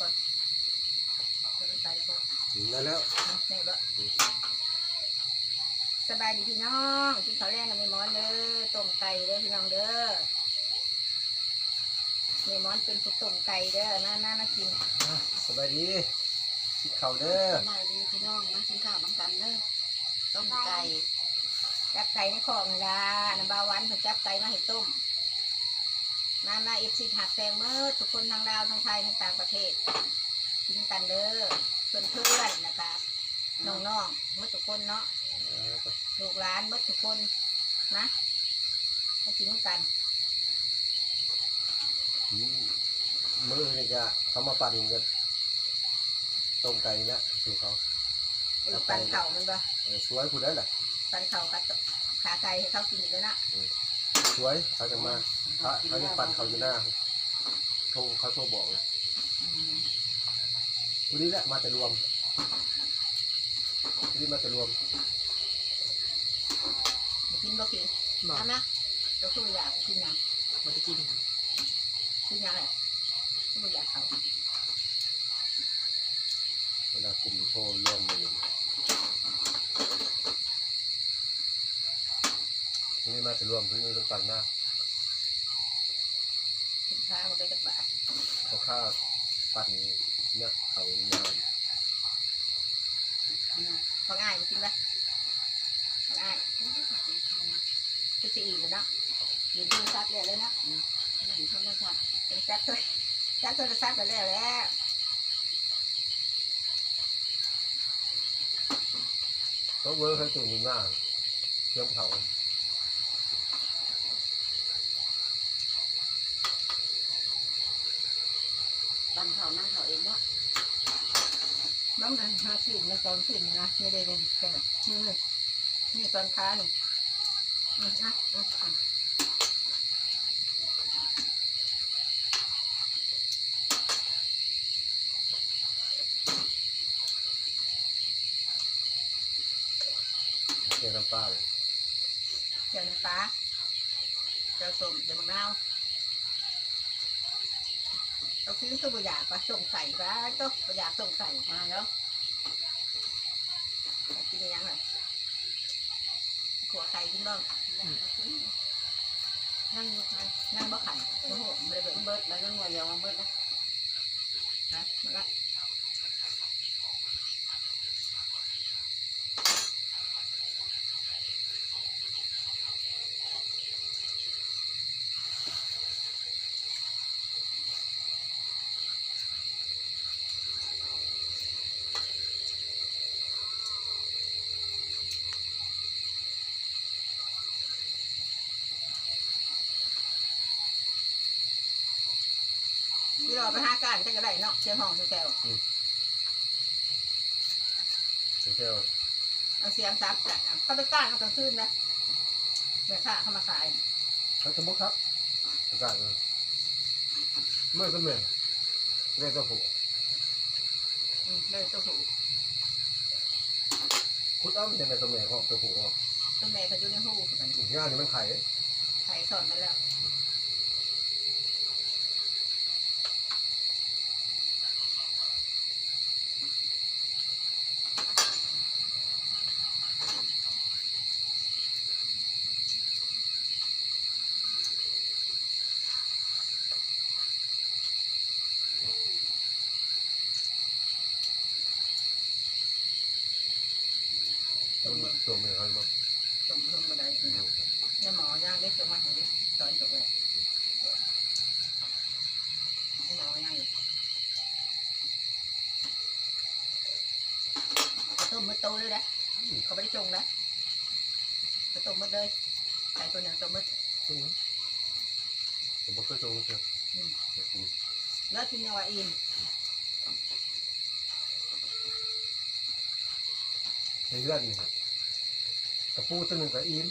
ก่อนจะไปใส่ก่อนนั่นแล้วแม่บ่สบายดีพี่น้องกินข้าวแรงกับแม่หมอนเด้อต้มไก่เด้อพี่น้องเด้อแม่หมอนเป็นผู้ต้มไก่เด้อน่าน่ามากินอะสบายดีกินข้าวเด้อสบายดีพี่น้องมากินข้าวน้ำกันเด้อต้มไก่จับไก่ในของนี่ล่ะน้ำบาหวันเพิ่นจับไก่มาให้ต้ม มามาเอฟซีหักแซงเมื่อทุกคนทั้งดาวทั้งไทยทั้งต่างประเทศกินกันเด้อเพื่อนเพื่อนๆนะคะน้องๆเมื่อทุกคนเนาะอ่าลูกหลานเมื่อทุกคนนะให้กินกันมือนี่จะเขามาปั่นกันต้มไก่เนี่ยสู่เขาอีกปันเข่ามันบ่เออสวยผู้ได้แหละปันเข่ากับขาไก่ให้เขากินอยู่แล้วนะ สวยเขาจะมาเขาเขาจะปั่นเขาอยู่หน้าโทรเขาโทรบอกเลยอืมวันนี้แหละมาแต่รวมวันนี้มาแต่รวมกินบ่กินบอกนะเราคือบ่อยากกินหยังบ่ได้กินหยังกินหยังแหละคือบ่อยากเขาเวลากลุ่มโทรรวมเลยวั นนี้มาแต่รวมเพื่อนจะปั่นหน้ากินข้าวมาได้จักบาทเขาฆ่าปั่นเนี่ยเขานานพอง่ายกินไหมพอง่ายคือจะอิ่มเลยเนาะยืนดูซัดเลยเลยเนาะนี่โทรศัพท์เป็นจัดตัวจัดตัวจะซัดไปแล้วแล้วเขาเวิร์คให้ตัวนี้หน้าเชื่อมเขา ปั่นข้าวนั่งข้าว เองเนาะน้ำมันห้าสิบในตอนสิบนะไม่ได้เป็นแค่นี่นี่ตอนค้านี่อืมนะอืมอืมเชื่อน้ำป้าเลยเจ้าน้ำปลาเจ้าส้มเจ้ามะนาว เราซื้อตัวบุหยากปลาส่งใส่ปลาตัวบุหยากส่งใส่มาแล้วกินยังไงขัวไก่กินบ้างนั่งอยู่ไทยนั่งบ่ไข่โอ้โหไม่ได้เบิดเบิดแล้วก็งวยเดียวมาเบิดนะนะมันละ ที่เราไปหาการจะกระไรเนาะเชียงห้องเชียงแก้วเชื่อเอาเสียงซับแต่เขาไปก้านเขากลางคืนนะแม่ค้าเขามาขายเขาจะบุกครับอากาศเลยเมื่อก็เมื่อเรียกก็ผูกอืมเลยตัวผูกคุดอ้ำยังไงก็เมื่อเขาตัวผูกออกตัวแม่เขาอยู่ในหูมันงานนี่มันไข่ ไข่สอนมาแล้ว ตัวตัวเมื่อเขาบอกสมรวมมาได้ที่นี่หมอย่างได้จงมาให้ดิสอนจบเลยในหมอย่างอยู่ต้มมือโตเลยนะเขาไม่ได้จงนะเขาต้มมืดเลยไก่ตัวหนึ่งต้มมืดผมบอกเคยตรงเชียวแล้วกินยังว่าอิ่มในเรื่องนี่ครับ กระปูตัวหนึ่งก็อิ่ม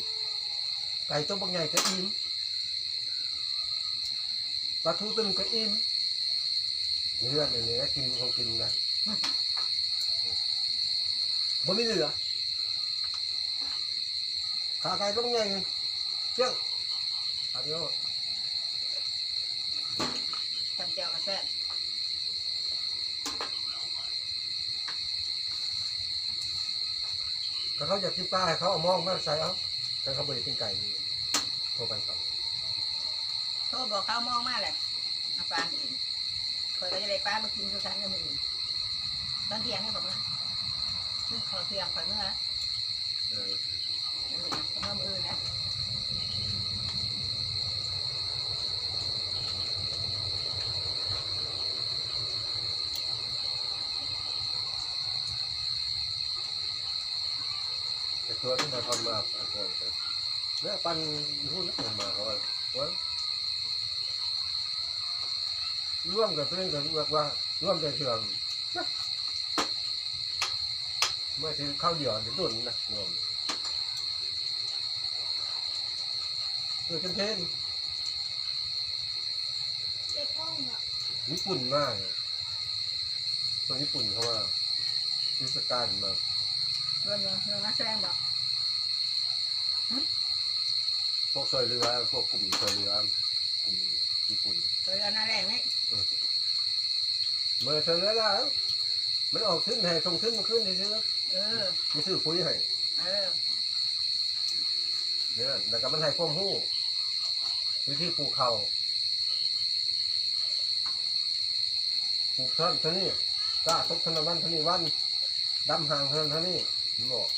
ไก่ตัวบางใหญ่ก็อิ่มปลาทูตัวหนึ่งก็อิ่มในเรื่องนี้กินของกินนะบ่มีเหลือขาไก่ตัวบางใหญ่เชี่ยงขาเดียวจำเจียวกระแซ่บ ก็เขาอยากกินปลาให้เขาเอามองมาใส่เอาแต่เขาไม่ได้กินไก่นี่โทรไปเขาโทรบอกเขามองมาแหละเอาปลาไปกินคอยก็จะได้ปลามากินทุกครั้งในมืออื่นตอนเที่ยงให้ผมนะซึ่งขอเที่ยงคอยเมื่อนะเออเมื่อมืออื่นนะ แตัวที่มาทำมาอะก่อนแต่เนี่ยปันหุ้นแล้วมาเขาว่าร่วมกับเพื่อนกันบอกว่าร่วมใจเชื่อมเมื่อที่เข้าเดียวจะดุนนะรวมเออเช่นเช่นเจ็ดโมงเนาะญี่ปุ่นมากคนญี่ปุ่นเขาว่าเทศกาลมา เรื่องเรื่องนักแสดงบอกพวกซอยเรือพวกกลุ่มซอยเรือกลุ่มญี่ปุ่นตัวเรือหน้าแรงนี่เมื่อซอยเรือแล้วมันออกขึ้นให้ส่งขึ้นมาขึ้นเฉยเออๆมีซื้อคุยให้เออเนี่ยแล้วก็มันให้ความรู้วิธีปลูกเขาปลูกท่อนเท่านี้กล้าตกธนวันเท่านี้วันดำห่างเท่านั้นเท่านี้ มันบอก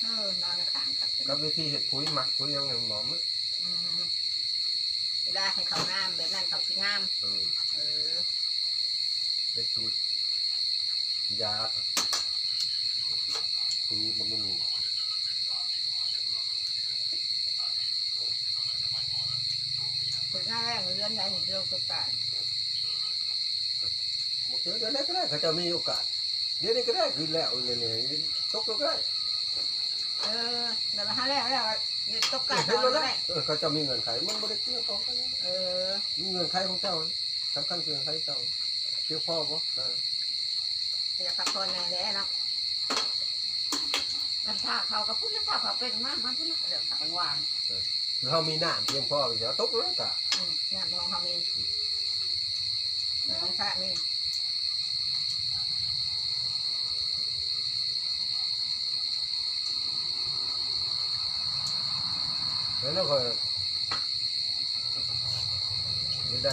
เออนอนในขางครับกับวิธีเห็ดปุ๋ยหมักปุ๋ยยังไงหมอมอืมเวลาให้เขางามแบบนั้นเขาสิงาม เออเออเป็นสูตรยาปุ๋ยบำรุงคนหน้าแรงเรือนไหนเรื่องตุกตา บอกเดี๋ยวได้ก็ได้เขาจะมีโอกาส เดี๋ยวนี้ก็ได้คือแล้วเนี่ยเนี่ยตกแล้วก็ได้เออแต่มาหาแรกแล้วเนี่ยตกกาเห็นตอนแล้วก็ได้ได้เออเขาจะมีเงินไขมันไม่ได้เกี่ยวกับกันเออมีเงินไขของเจ้าสำคัญคือเงินไขเจ้าเกี่ยวพ่อปะนะจะพักผ่อนในแหละเนาะกันท่าเขาก็พูดแล้วท่าเขาเป็นมากมันพูดแล้วเดี๋ยวทางวางคือเขามีน้ำเพียงพอเดี๋ยวตกแล้วก็อืมน้ำทองเขามีน้องพระมี แล้วเราก็ไม่ได้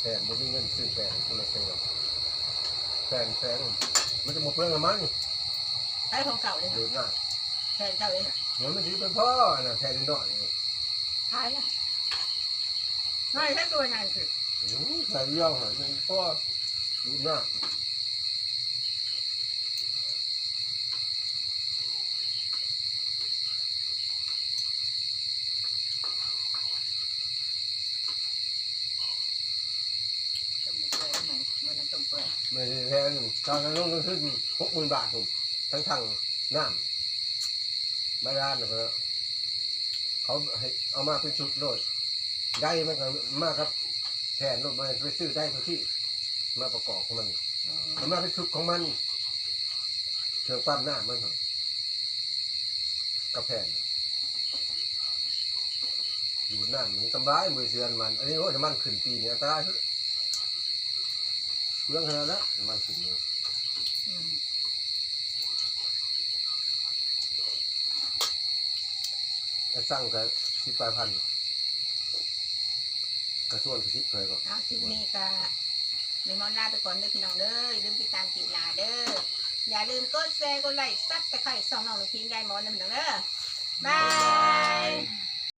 แผนไม่ได้เงินซื้อแผนคนละเซลแผนแผนมันจะหมดเปลืองละมั้งใช้ของเก่าเลยดูหน้าแทนเก่าเลยเหมือนมันถือเป็นพ่อนะแผนนิดหน่อยขายละไม่ใช่ตัวนั้นคือใส่ย่องหน่อยนึงพ่อดูหน้า จมูกเปื่อยเหมือนเหมือนน้ำต้มเปื่อย ไม่แทนตอนนั้นลงต้องขึ้นหกหมื่นบาทถูกทั้งทางน้ำไม่ร้านนะก็เขาเอามาเป็นชุดโลดได้มันก็มาครับแทนโลดมาไปซื้อได้ทุกที่ มาประกอบของมันมเอามาเป็นชุดของมันเชิงปั้มหน้ามันเหรอกับแผ่นอยู่หน้ามันทำร้ายมือเชือนมัน อันนี้โอ้จะมันขึ้นปีนี้อันตรายที่ เรื่องขนาดนั้นมันขึ้นเลยอืมไอ้สร้างแต่สิบปลายพันกระส่วนสิบเคยก็เอาคลิปนี้ก็ในมอนลาไปก่อนเด้อพี่น้องเด้อยืมติดตามคลิปหน้าเด้ออย่าลืมกดแชร์กดไลค์ซับตะไคร้สองน้องหนูพิงยายมอนนะพี่น้องเด้อบาย